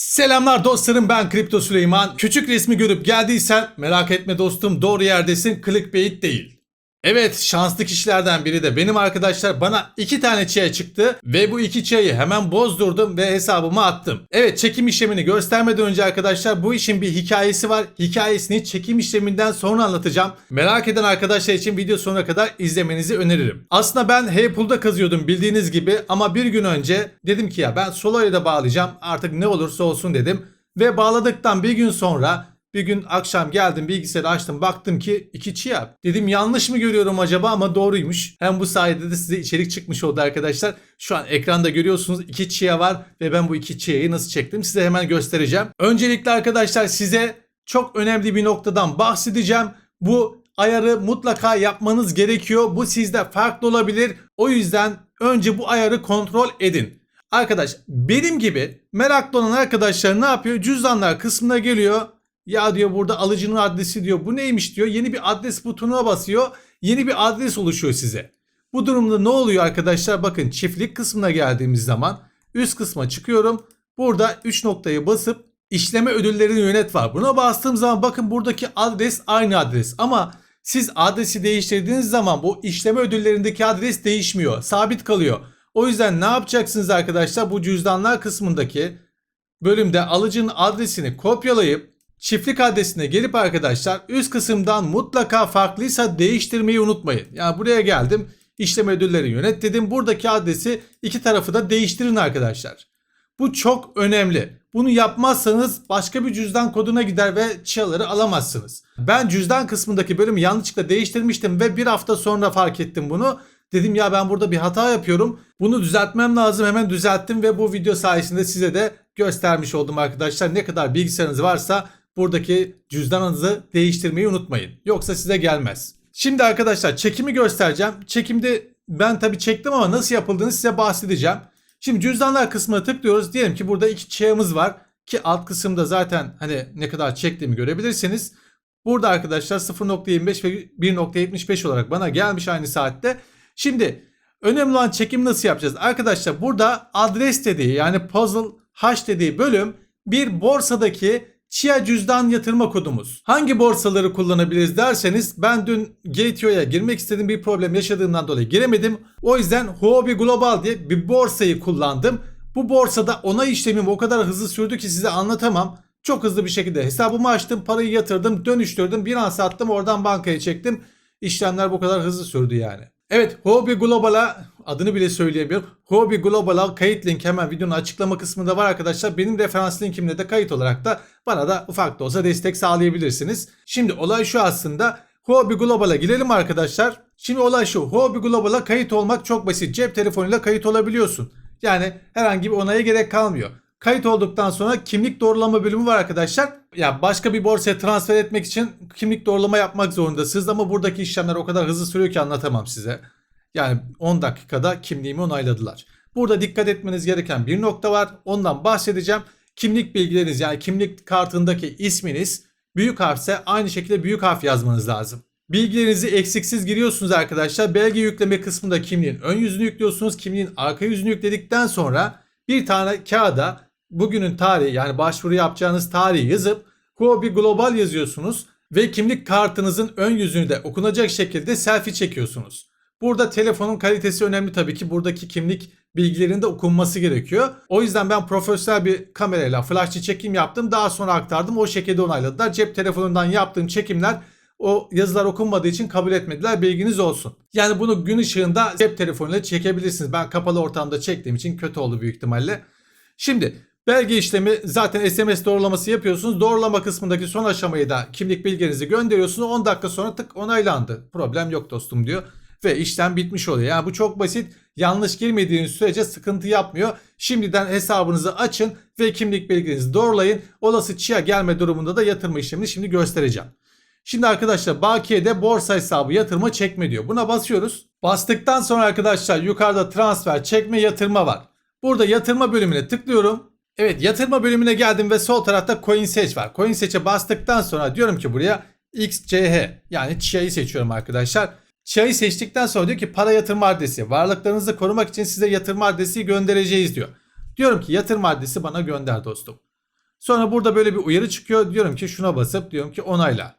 Selamlar dostlarım ben Kripto Süleyman. Küçük resmi görüp geldiysen merak etme dostum doğru yerdesin clickbait değil. Evet şanslı kişilerden biri de benim arkadaşlar bana iki tane çiğe çıktı ve bu iki çiğeyi hemen bozdurdum ve hesabıma attım. Evet çekim işlemini göstermeden önce arkadaşlar bu işin bir hikayesi var. Hikayesini çekim işleminden sonra anlatacağım. Merak eden arkadaşlar için video sonuna kadar izlemenizi öneririm. Aslında ben Heypool'da kazıyordum bildiğiniz gibi ama bir gün önce dedim ki ya ben Solo'ya da bağlayacağım artık ne olursa olsun dedim. Ve bağladıktan bir gün sonra bir gün akşam geldim bilgisayarı açtım baktım ki iki chia. Dedim yanlış mı görüyorum acaba ama doğruymuş. Hem bu sayede de size içerik çıkmış oldu arkadaşlar. Şu an ekranda görüyorsunuz iki chia var ve ben bu iki chia'yı nasıl çektim size hemen göstereceğim. Öncelikle arkadaşlar size çok önemli bir noktadan bahsedeceğim. Bu ayarı mutlaka yapmanız gerekiyor. Bu sizde farklı olabilir. O yüzden önce bu ayarı kontrol edin. Arkadaş benim gibi meraklı olan arkadaşlar ne yapıyor? Cüzdanlar kısmına geliyor. Ya diyor burada alıcının adresi diyor. Bu neymiş diyor. Yeni bir adres butonuna basıyor. Yeni bir adres oluşuyor size. Bu durumda ne oluyor arkadaşlar? Bakın çiftlik kısmına geldiğimiz zaman üst kısma çıkıyorum. Burada 3 noktayı basıp işleme ödüllerini yönet var. Buna bastığım zaman bakın buradaki adres aynı adres. Ama siz adresi değiştirdiğiniz zaman bu işleme ödüllerindeki adres değişmiyor. Sabit kalıyor. O yüzden ne yapacaksınız arkadaşlar? Bu cüzdanlar kısmındaki bölümde alıcının adresini kopyalayıp çiftlik adresine gelip arkadaşlar üst kısımdan mutlaka farklıysa değiştirmeyi unutmayın. Yani buraya geldim işlem ödülleri yönet dedim. Buradaki adresi iki tarafı da değiştirin arkadaşlar. Bu çok önemli. Bunu yapmazsanız başka bir cüzdan koduna gider ve çiğaları alamazsınız. Ben cüzdan kısmındaki bölümü yanlışlıkla değiştirmiştim ve bir hafta sonra fark ettim bunu. Dedim ya ben burada bir hata yapıyorum. Bunu düzeltmem lazım. Hemen düzelttim ve bu video sayesinde size de göstermiş oldum arkadaşlar. Ne kadar bilgisayarınız varsa buradaki cüzdanınızı değiştirmeyi unutmayın. Yoksa size gelmez. Şimdi arkadaşlar çekimi göstereceğim. Çekimde ben tabi çektim ama nasıl yapıldığını size bahsedeceğim. Şimdi cüzdanlar kısmına tıklıyoruz. Diyelim ki burada iki çığımız var. Ki alt kısımda zaten hani ne kadar çektiğimi görebilirsiniz. Burada arkadaşlar 0.25 ve 1.75 olarak bana gelmiş aynı saatte. Şimdi önemli olan çekim nasıl yapacağız? Arkadaşlar burada adres dediği yani puzzle hash dediği bölüm bir borsadaki Chia cüzdan yatırma kodumuz. Hangi borsaları kullanabiliriz derseniz ben dün Gateo'ya girmek istedim bir problem yaşadığımdan dolayı giremedim. O yüzden Huobi Global diye bir borsayı kullandım. Bu borsada onay işlemim o kadar hızlı sürdü ki size anlatamam. Çok hızlı bir şekilde hesabımı açtım, parayı yatırdım, dönüştürdüm, bir an sattım, oradan bankaya çektim. İşlemler bu kadar hızlı sürdü yani. Evet Huobi Global'a adını bile söyleyemiyorum. Huobi Global'a kayıt link hemen videonun açıklama kısmında var arkadaşlar. Benim referans linkimle de kayıt olarak da bana da ufak da olsa destek sağlayabilirsiniz. Şimdi olay şu aslında. Huobi Global'a girelim arkadaşlar. Şimdi olay şu. Huobi Global'a kayıt olmak çok basit. Cep telefonuyla kayıt olabiliyorsun. Yani herhangi bir onaya gerek kalmıyor. Kayıt olduktan sonra kimlik doğrulama bölümü var arkadaşlar. Ya yani başka bir borsaya transfer etmek için kimlik doğrulama yapmak zorundasınız ama buradaki işlemler o kadar hızlı sürüyor ki anlatamam size. Yani 10 dakikada kimliğimi onayladılar. Burada dikkat etmeniz gereken bir nokta var. Ondan bahsedeceğim. Kimlik bilgileriniz yani kimlik kartındaki isminiz büyük harfse aynı şekilde büyük harf yazmanız lazım. Bilgilerinizi eksiksiz giriyorsunuz arkadaşlar. Belge yükleme kısmında kimliğin ön yüzünü yüklüyorsunuz. Kimliğin arka yüzünü yükledikten sonra bir tane kağıda bugünün tarihi yani başvuru yapacağınız tarihi yazıp Huobi Global yazıyorsunuz ve kimlik kartınızın ön yüzünü de okunacak şekilde selfie çekiyorsunuz. Burada telefonun kalitesi önemli tabii ki. Buradaki kimlik bilgilerinin de okunması gerekiyor. O yüzden ben profesyonel bir kamerayla flashçı çekim yaptım. Daha sonra aktardım. O şekilde onayladılar. Cep telefonundan yaptığım çekimler o yazılar okunmadığı için kabul etmediler. Bilginiz olsun. Yani bunu gün ışığında cep telefonuyla çekebilirsiniz. Ben kapalı ortamda çektiğim için kötü oldu büyük ihtimalle. Şimdi belge işlemi zaten SMS doğrulaması yapıyorsunuz. Doğrulama kısmındaki son aşamayı da kimlik bilginizi gönderiyorsunuz. 10 dakika sonra tık onaylandı. Problem yok dostum diyor ve işlem bitmiş oluyor. Yani bu çok basit. Yanlış girmediğiniz sürece sıkıntı yapmıyor. Şimdiden hesabınızı açın ve kimlik bilginizi doğrulayın. Olası çiğe gelme durumunda da yatırma işlemini şimdi göstereceğim. Şimdi arkadaşlar bakiyede borsa hesabı yatırma çekme diyor. Buna basıyoruz. Bastıktan sonra arkadaşlar yukarıda transfer çekme yatırma var. Burada yatırma bölümüne tıklıyorum. Evet yatırma bölümüne geldim ve sol tarafta coin seç var. Coin seçe bastıktan sonra diyorum ki buraya XCH yani Chia'yı seçiyorum arkadaşlar. Chia'yı seçtikten sonra diyor ki para yatırma adresi. Varlıklarınızı korumak için size yatırma adresi göndereceğiz diyor. Diyorum ki yatırma adresi bana gönder dostum. Sonra burada böyle bir uyarı çıkıyor. Diyorum ki şuna basıp diyorum ki onayla.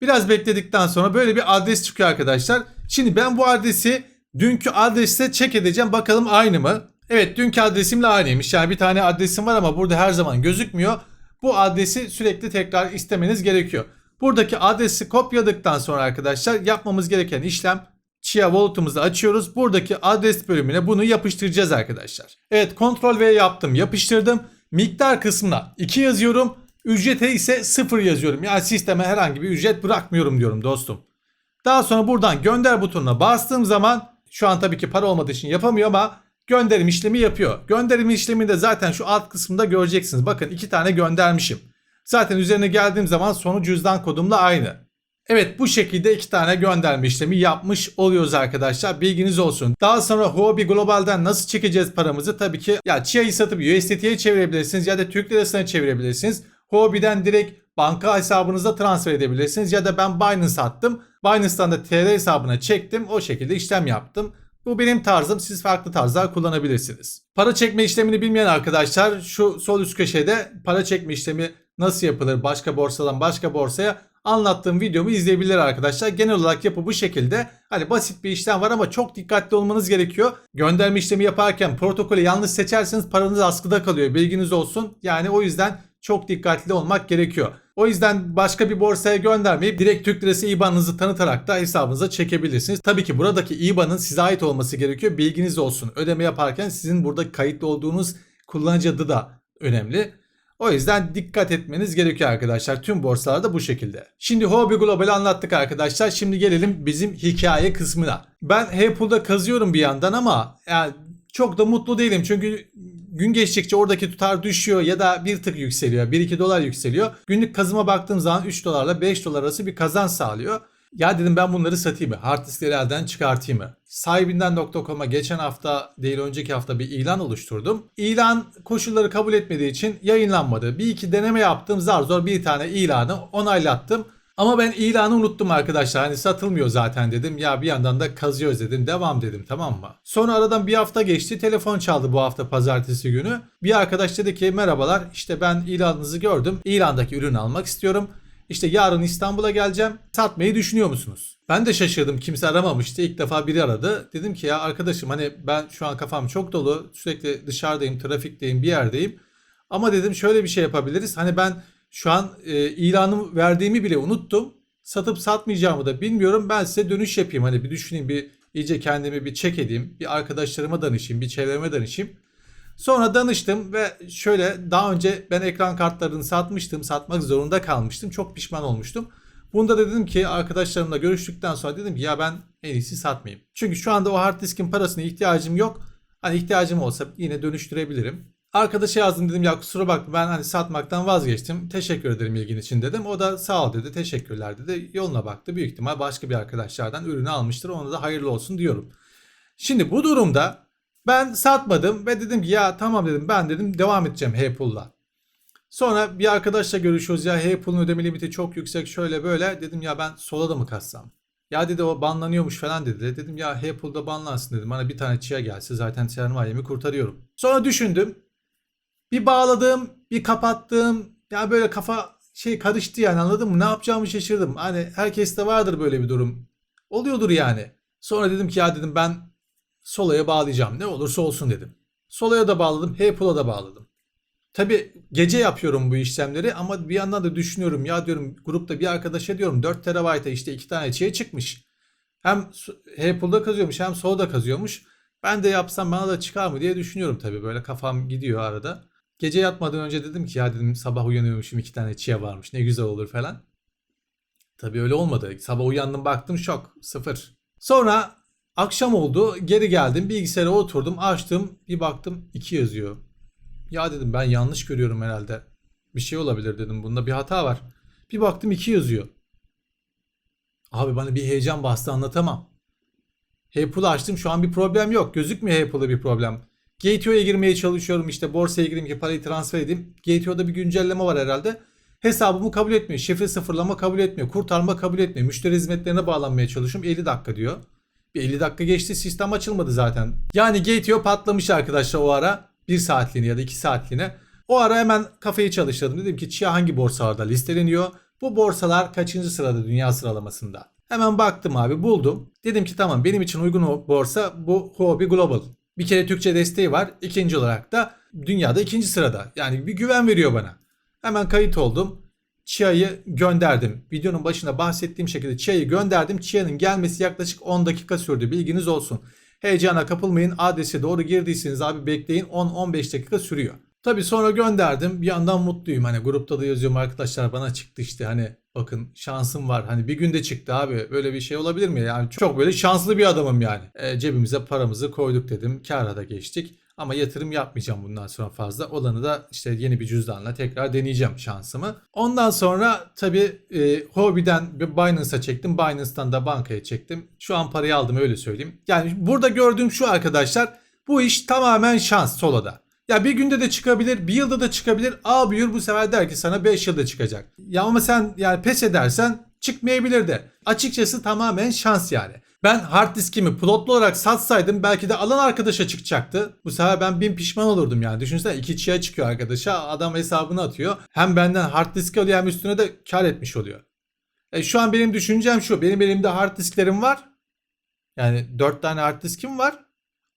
Biraz bekledikten sonra böyle bir adres çıkıyor arkadaşlar. Şimdi ben bu adresi dünkü adrese check edeceğim. Bakalım aynı mı? Evet dünkü adresimle aynıymış. Yani bir tane adresim var ama burada her zaman gözükmüyor. Bu adresi sürekli tekrar istemeniz gerekiyor. Buradaki adresi kopyaladıktan sonra arkadaşlar yapmamız gereken işlem Chia Wallet'ımızı açıyoruz. Buradaki adres bölümüne bunu yapıştıracağız arkadaşlar. Evet Ctrl V yaptım yapıştırdım. Miktar kısmına 2 yazıyorum. Ücrete ise 0 yazıyorum. Yani sisteme herhangi bir ücret bırakmıyorum diyorum dostum. Daha sonra buradan gönder butonuna bastığım zaman şu an tabii ki para olmadığı için yapamıyor ama gönderim işlemi yapıyor. Gönderim işlemini de zaten şu alt kısımda göreceksiniz. Bakın iki tane göndermişim. Zaten üzerine geldiğim zaman sonu cüzdan kodumla aynı. Evet bu şekilde iki tane gönderme işlemi yapmış oluyoruz arkadaşlar. Bilginiz olsun. Daha sonra Huobi Global'den nasıl çekeceğiz paramızı? Tabii ki ya Chia'yı satıp USDT'ye çevirebilirsiniz ya da Türk Lirası'na çevirebilirsiniz. Huobi'den direkt banka hesabınıza transfer edebilirsiniz ya da ben Binance attım. Binance'dan da TL hesabına çektim. O şekilde işlem yaptım. Bu benim tarzım. Siz farklı tarzlar kullanabilirsiniz. Para çekme işlemini bilmeyen arkadaşlar şu sol üst köşede para çekme işlemi nasıl yapılır başka borsadan başka borsaya anlattığım videomu izleyebilir arkadaşlar. Genel olarak yapı bu şekilde. Hani basit bir işlem var ama çok dikkatli olmanız gerekiyor. Gönderme işlemi yaparken protokolü yanlış seçerseniz paranız askıda kalıyor. Bilginiz olsun. Yani o yüzden çok dikkatli olmak gerekiyor. O yüzden başka bir borsaya göndermeyip direkt Türk Lirası IBAN'ınızı tanıtarak da hesabınıza çekebilirsiniz. Tabii ki buradaki IBAN'ın size ait olması gerekiyor. Bilginiz olsun. Ödeme yaparken sizin burada kayıtlı olduğunuz kullanıcı adı da önemli. O yüzden dikkat etmeniz gerekiyor arkadaşlar. Tüm borsalarda bu şekilde. Şimdi Hobby Global'i anlattık arkadaşlar. Şimdi gelelim bizim hikaye kısmına. Ben Heypool'da kazıyorum bir yandan ama yani çok da mutlu değilim. Çünkü gün geçtikçe oradaki tutar düşüyor ya da bir tık yükseliyor. 1-2 dolar yükseliyor. Günlük kazıma baktığım zaman 3 dolarla 5 dolar arası bir kazanç sağlıyor. Ya dedim ben bunları satayım mı? Hard diskleri elden çıkartayım mı? Sahibinden.com'a geçen hafta değil önceki hafta bir ilan oluşturdum. İlan koşulları kabul etmediği için yayınlanmadı. Bir iki deneme yaptım. Zar zor bir tane ilanı onaylattım. Ama ben ilanı unuttum arkadaşlar. Hani satılmıyor zaten dedim. Ya bir yandan da kazıyoruz dedim. Devam dedim tamam mı? Sonra aradan bir hafta geçti. Telefon çaldı bu hafta pazartesi günü. Bir arkadaş dedi ki merhabalar işte ben ilanınızı gördüm. İlandaki ürünü almak istiyorum. İşte yarın İstanbul'a geleceğim. Satmayı düşünüyor musunuz? Ben de şaşırdım. Kimse aramamıştı. İlk defa biri aradı. Dedim ki ya arkadaşım hani ben şu an kafam çok dolu. Sürekli dışarıdayım, trafikteyim, bir yerdeyim. Ama dedim şöyle bir şey yapabiliriz. Hani ben şu an e, ilanı verdiğimi bile unuttum. Satıp satmayacağımı da bilmiyorum. Ben size dönüş yapayım. Hani bir düşüneyim, bir iyice kendimi bir çek edeyim. Bir arkadaşlarıma danışayım, bir çevreme danışayım. Sonra danıştım ve şöyle daha önce ben ekran kartlarını satmıştım. Satmak zorunda kalmıştım. Çok pişman olmuştum. Bunda da dedim ki arkadaşlarımla görüştükten sonra dedim ki ya ben en iyisi satmayayım. Çünkü şu anda o hard diskin parasına ihtiyacım yok. Hani ihtiyacım olsa yine dönüştürebilirim. Arkadaşa yazdım dedim ya kusura bakma ben hani satmaktan vazgeçtim. Teşekkür ederim ilgin için dedim. O da sağ ol dedi teşekkürler dedi. Yoluna baktı büyük ihtimal başka bir arkadaşlardan ürünü almıştır. Ona da hayırlı olsun diyorum. Şimdi bu durumda ben satmadım ve dedim ki ya tamam dedim ben dedim devam edeceğim Heypool'la. Sonra bir arkadaşla görüşüyoruz ya Heypool'un ödeme limiti çok yüksek şöyle böyle dedim ya ben sola da mı kassam? Ya dedi o banlanıyormuş falan dedi. Dedim ya Heypool'da banlansın dedim. Bana bir tane chia gelse zaten sermayemi kurtarıyorum. Sonra düşündüm. Bir bağladım, bir kapattım. Ya böyle kafa şey karıştı yani anladın mı? Ne yapacağımı şaşırdım. Hani herkeste vardır böyle bir durum. Oluyordur yani. Sonra dedim ki ya dedim ben Sola'ya bağlayacağım. Ne olursa olsun dedim. Sola'ya da bağladım. Heypool'a da bağladım. Tabi gece yapıyorum bu işlemleri ama bir yandan da düşünüyorum ya diyorum grupta bir arkadaşa diyorum 4 terabayta işte iki tane şey çıkmış. Hem Heypool'da kazıyormuş hem Sola'da kazıyormuş. Ben de yapsam bana da çıkar mı diye düşünüyorum tabi böyle kafam gidiyor arada. Gece yatmadan önce dedim ki ya dedim sabah uyanıyormuşum iki tane chia varmış ne güzel olur falan. Tabi öyle olmadı. Sabah uyandım baktım şok sıfır. Sonra akşam oldu geri geldim bilgisayara oturdum açtım bir baktım 2 yazıyor. Ya dedim ben yanlış görüyorum herhalde. Bir şey olabilir dedim bunda bir hata var. Bir baktım 2 yazıyor. Abi bana bir heyecan bastı anlatamam. Heypool'u açtım şu an bir problem yok. Gözükmüyor Heypool'da bir problem. Gateo'ya girmeye çalışıyorum işte borsaya gireyim ki parayı transfer edeyim. Gateo'da bir güncelleme var herhalde. Hesabımı kabul etmiyor. Şifre sıfırlama kabul etmiyor. Kurtarma kabul etmiyor. Müşteri hizmetlerine bağlanmaya çalışıyorum. 50 dakika diyor. Bir 50 dakika geçti sistem açılmadı zaten. Yani Gateo patlamış arkadaşlar o ara. 1 saatliğine ya da 2 saatliğine. O ara hemen kafayı çalıştırdım. Dedim ki Chia hangi borsalarda listeleniyor? Bu borsalar kaçıncı sırada dünya sıralamasında? Hemen baktım abi buldum. Dedim ki tamam benim için uygun borsa bu Huobi Global. Bir kere Türkçe desteği var. İkinci olarak da dünyada ikinci sırada. Yani bir güven veriyor bana. Hemen kayıt oldum. Chia'yı gönderdim. Videonun başında bahsettiğim şekilde Chia'yı gönderdim. Chia'nın gelmesi yaklaşık 10 dakika sürdü. Bilginiz olsun. Heyecana kapılmayın. Adrese doğru girdiyseniz abi bekleyin. 10-15 dakika sürüyor. Tabii sonra gönderdim. Bir yandan mutluyum. Hani grupta da yazıyorum arkadaşlar bana çıktı işte hani bakın şansım var. Hani bir günde çıktı abi. Böyle bir şey olabilir mi? Yani çok böyle şanslı bir adamım yani. E, cebimize paramızı koyduk dedim. Kâra da geçtik. Ama yatırım yapmayacağım bundan sonra fazla. Olanı da işte yeni bir cüzdanla tekrar deneyeceğim şansımı. Ondan sonra tabii e, Hobby'den bir Binance'a çektim. Binance'dan da bankaya çektim. Şu an parayı aldım öyle söyleyeyim. Yani burada gördüğüm şu arkadaşlar. Bu iş tamamen şans soloda. Ya bir günde de çıkabilir, bir yılda da çıkabilir. A buyur bu sefer der ki sana 5 yılda çıkacak. Ya ama sen yani pes edersen çıkmayabilir de. Açıkçası tamamen şans yani. Ben hard diskimi plotlu olarak satsaydım belki de alan arkadaşa çıkacaktı. Bu sefer ben bin pişman olurdum yani. Düşünsene iki çiğe çıkıyor arkadaşa adam hesabını atıyor. Hem benden hard disk alıyor hem üstüne de kar etmiş oluyor. E şu an benim düşüncem şu. Benim elimde hard disklerim var. Yani 4 tane hard diskim var.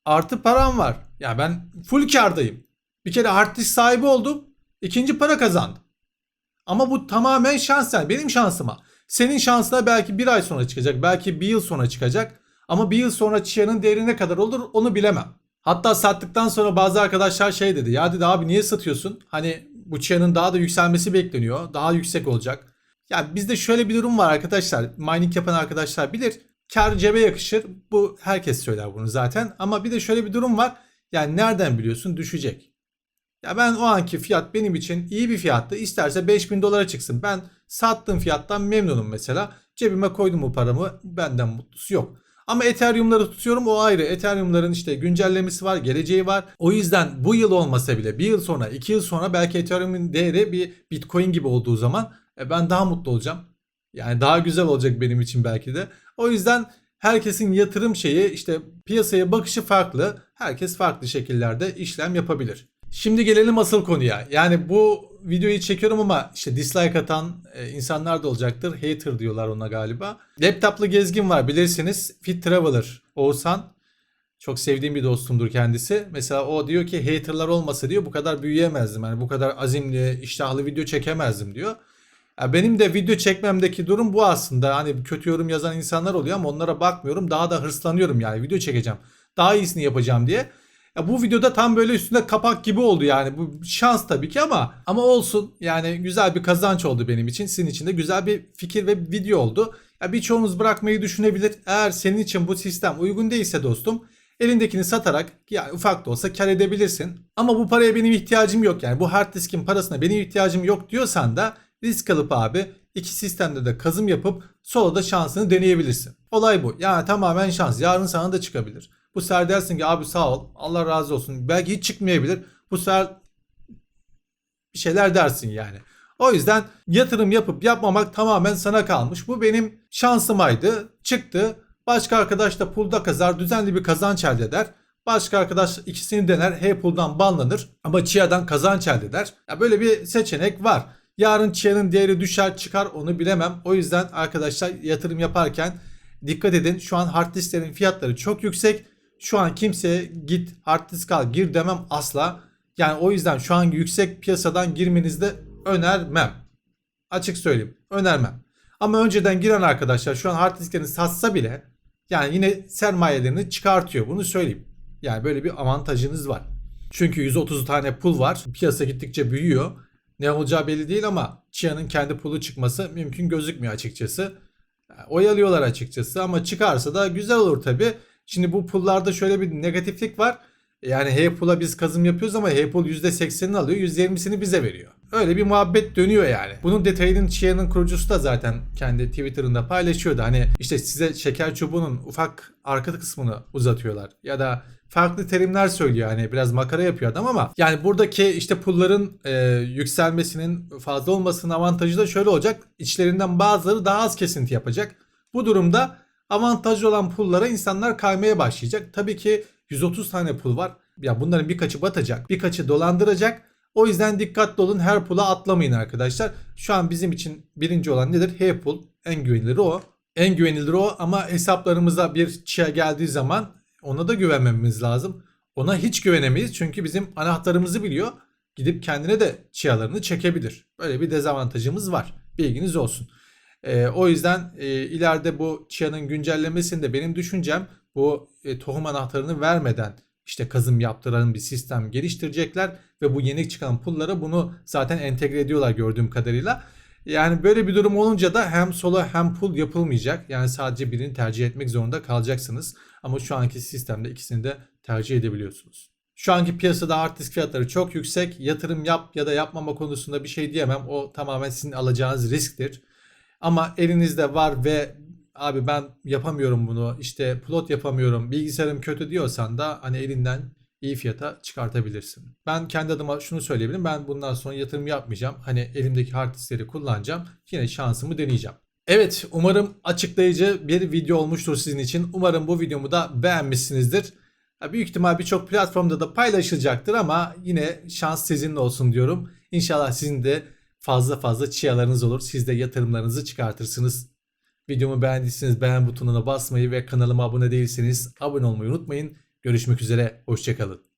Artı param var. Ya ben full kardayım. Bir kere hard disk sahibi oldum. İkinci para kazandım. Ama bu tamamen şans yani benim şansıma. Senin şansına belki bir ay sonra çıkacak. Belki bir yıl sonra çıkacak. Ama bir yıl sonra Chia'nın değeri ne kadar olur onu bilemem. Hatta sattıktan sonra bazı arkadaşlar şey dedi. Ya dedi abi niye satıyorsun? Hani bu Chia'nın daha da yükselmesi bekleniyor. Daha yüksek olacak. Ya bizde şöyle bir durum var arkadaşlar. Mining yapan arkadaşlar bilir. Kar cebe yakışır. Bu herkes söyler bunu zaten. Ama bir de şöyle bir durum var. Yani nereden biliyorsun düşecek. Ya ben o anki fiyat benim için iyi bir fiyattı. İsterse 5000 dolara çıksın. Ben sattığım fiyattan memnunum mesela. Cebime koydum bu paramı. Benden mutlusu yok. Ama Ethereum'ları tutuyorum o ayrı. Ethereum'ların işte güncellemesi var, geleceği var. O yüzden bu yıl olmasa bile bir yıl sonra, iki yıl sonra belki Ethereum'un değeri bir Bitcoin gibi olduğu zaman e, ben daha mutlu olacağım. Yani daha güzel olacak benim için belki de. O yüzden herkesin yatırım şeyi işte piyasaya bakışı farklı. Herkes farklı şekillerde işlem yapabilir. Şimdi gelelim asıl konuya. Yani bu videoyu çekiyorum ama işte dislike atan e, insanlar da olacaktır. Hater diyorlar ona galiba. Laptoplu gezgin var bilirsiniz. Fit Traveler Oğuzhan. Çok sevdiğim bir dostumdur kendisi. Mesela o diyor ki haterlar olmasa diyor bu kadar büyüyemezdim. Yani bu kadar azimli, iştahlı video çekemezdim diyor. Ya benim de video çekmemdeki durum bu aslında. Hani kötü yorum yazan insanlar oluyor ama onlara bakmıyorum. Daha da hırslanıyorum yani video çekeceğim. Daha iyisini yapacağım diye. Ya bu videoda tam böyle üstünde kapak gibi oldu yani. Bu şans tabii ki ama ama olsun. Yani güzel bir kazanç oldu benim için. Sizin için de güzel bir fikir ve video oldu. Ya birçoğunuz bırakmayı düşünebilir. Eğer senin için bu sistem uygun değilse dostum elindekini satarak yani ufak da olsa kar edebilirsin. Ama bu paraya benim ihtiyacım yok yani bu hard diskin parasına benim ihtiyacım yok diyorsan da risk alıp abi iki sistemde de kazım yapıp soloda şansını deneyebilirsin. Olay bu. Yani tamamen şans. Yarın sana da çıkabilir. Bu sefer dersin ki abi sağ ol. Allah razı olsun. Belki hiç çıkmayabilir. Bu sefer bir şeyler dersin yani. O yüzden yatırım yapıp yapmamak tamamen sana kalmış. Bu benim şansımaydı. Çıktı. Başka arkadaş da pulda kazar. Düzenli bir kazanç elde eder. Başka arkadaş ikisini dener. H-Pool'dan banlanır. Ama Chia'dan kazanç elde eder. Ya böyle bir seçenek var. Yarın Chia'nın değeri düşer çıkar onu bilemem. O yüzden arkadaşlar yatırım yaparken dikkat edin. Şu an hard disklerin fiyatları çok yüksek. Şu an kimseye git hard disk al gir demem asla. Yani o yüzden şu an yüksek piyasadan girmenizi önermem. Açık söyleyeyim önermem. Ama önceden giren arkadaşlar şu an hard disklerini satsa bile yani yine sermayelerini çıkartıyor. Bunu söyleyeyim. Yani böyle bir avantajınız var. Çünkü 130 tane pul var. Piyasa gittikçe büyüyor. Ne olacağı belli değil ama Chia'nın kendi pulu çıkması mümkün gözükmüyor açıkçası. Oyalıyorlar açıkçası ama çıkarsa da güzel olur tabi. Şimdi bu pullarda şöyle bir negatiflik var. Yani H-Pool'a biz kazım yapıyoruz ama H-Pool %80'ini alıyor %20'sini bize veriyor. Öyle bir muhabbet dönüyor yani. Bunun detayının Chia'nın kurucusu da zaten kendi Twitter'ında paylaşıyordu. Hani işte size şeker çubuğunun ufak arka kısmını uzatıyorlar. Ya da farklı terimler söylüyor hani biraz makara yapıyor adam ama yani buradaki işte pulların e, yükselmesinin fazla olmasının avantajı da şöyle olacak. İçlerinden bazıları daha az kesinti yapacak. Bu durumda avantajlı olan pullara insanlar kaymaya başlayacak. Tabii ki 130 tane pul var. Ya bunların birkaçı batacak, birkaçı dolandıracak. O yüzden dikkatli olun her pool'a atlamayın arkadaşlar. Şu an bizim için birinci olan nedir? H pool. En güvenilir o. En güvenilir o ama hesaplarımıza bir chia geldiği zaman ona da güvenmemiz lazım. Ona hiç güvenemeyiz çünkü bizim anahtarımızı biliyor. Gidip kendine de chialarını çekebilir. Böyle bir dezavantajımız var. Bilginiz olsun. Ee, o yüzden e, ileride bu chia'nın güncellemesinde benim düşüncem bu e, tohum anahtarını vermeden işte kazım yaptıran bir sistem geliştirecekler ve bu yeni çıkan pullara bunu zaten entegre ediyorlar gördüğüm kadarıyla. Yani böyle bir durum olunca da hem solo hem pull yapılmayacak. Yani sadece birini tercih etmek zorunda kalacaksınız. Ama şu anki sistemde ikisini de tercih edebiliyorsunuz. Şu anki piyasada hard disk fiyatları çok yüksek. Yatırım yap ya da yapmama konusunda bir şey diyemem. O tamamen sizin alacağınız risktir. Ama elinizde var ve abi ben yapamıyorum bunu işte plot yapamıyorum bilgisayarım kötü diyorsan da hani elinden iyi fiyata çıkartabilirsin. Ben kendi adıma şunu söyleyebilirim. Ben bundan sonra yatırım yapmayacağım. Hani elimdeki hard diskleri kullanacağım. Yine şansımı deneyeceğim. Evet umarım açıklayıcı bir video olmuştur sizin için. Umarım bu videomu da beğenmişsinizdir. Büyük ihtimal birçok platformda da paylaşılacaktır ama yine şans sizinle olsun diyorum. İnşallah sizin de fazla fazla çiyalarınız olur. Siz de yatırımlarınızı çıkartırsınız. Videomu beğendiyseniz beğen butonuna basmayı ve kanalıma abone değilseniz abone olmayı unutmayın. Görüşmek üzere, hoşçakalın.